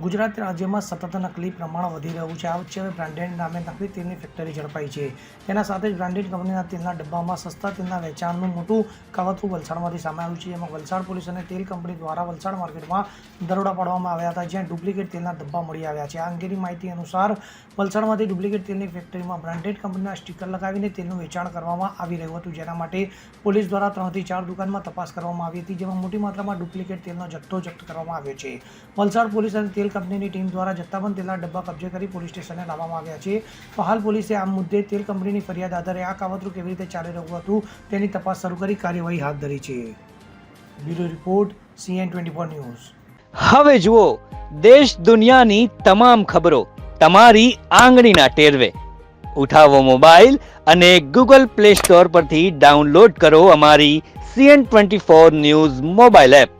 ગુજરાત રાજ્યમાં સતત નકલી પ્રમાણ વધી રહ્યું છે. આ વચ્ચે હવે બ્રાન્ડેડ નામે નકલી તેલની ફેક્ટરી ઝડપાઈ છે. તેના સાથે જ બ્રાન્ડેડ કંપનીના તેલના ડબ્બામાં સસ્તા તેલના વેચાણનું મોટું કાવતરું વલસાડમાંથી સામે આવ્યું છે. એમાં વલસાડ પોલીસ અને તેલ કંપની દ્વારા વલસાડ માર્કેટમાં દરોડા પાડવામાં આવ્યા હતા, જ્યાં ડુપ્લિકેટ તેલના ડબ્બા મળી આવ્યા છે. આ અંગેની માહિતી અનુસાર વલસાડમાંથી ડુપ્લિકેટ તેલની ફેક્ટરીમાં બ્રાન્ડેડ કંપનીના સ્ટીકર લગાવીને તેલનું વેચાણ કરવામાં આવી રહ્યું હતું. જેના માટે પોલીસ દ્વારા ત્રણથી ચાર દુકાનમાં તપાસ કરવામાં આવી હતી, જેમાં મોટી માત્રામાં ડુપ્લિકેટ તેલનો જથ્થો જપ્ત કરવામાં આવ્યો છે. વલસાડ પોલીસ અને તેલ કંપનીની ટીમ દ્વારા જથ્થાબંધ તેલના ડબ્બા કબજે કરી પોલીસ સ્ટેશને લાવવામાં આવ્યા છે. હાલ પોલીસે આ મુદ્દે તેલ કંપનીની ફરિયાદ આધારે આ કાવતરું કેવી રીતે ચાલી રહ્યું હતું તેની તપાસ શરૂ કરી કાર્યવાહી હાથ ધરી છે. Bureau report CN twenty four news. હવે જુઓ, દેશ દુનિયાની તમામ ખબરો તમારી આંગળીના ટેરવે. ઉઠાવો મોબાઈલ અને ગૂગલ પ્લે સ્ટોર પરથી ડાઉનલોડ કરો અમારી CN twenty four news mobile app.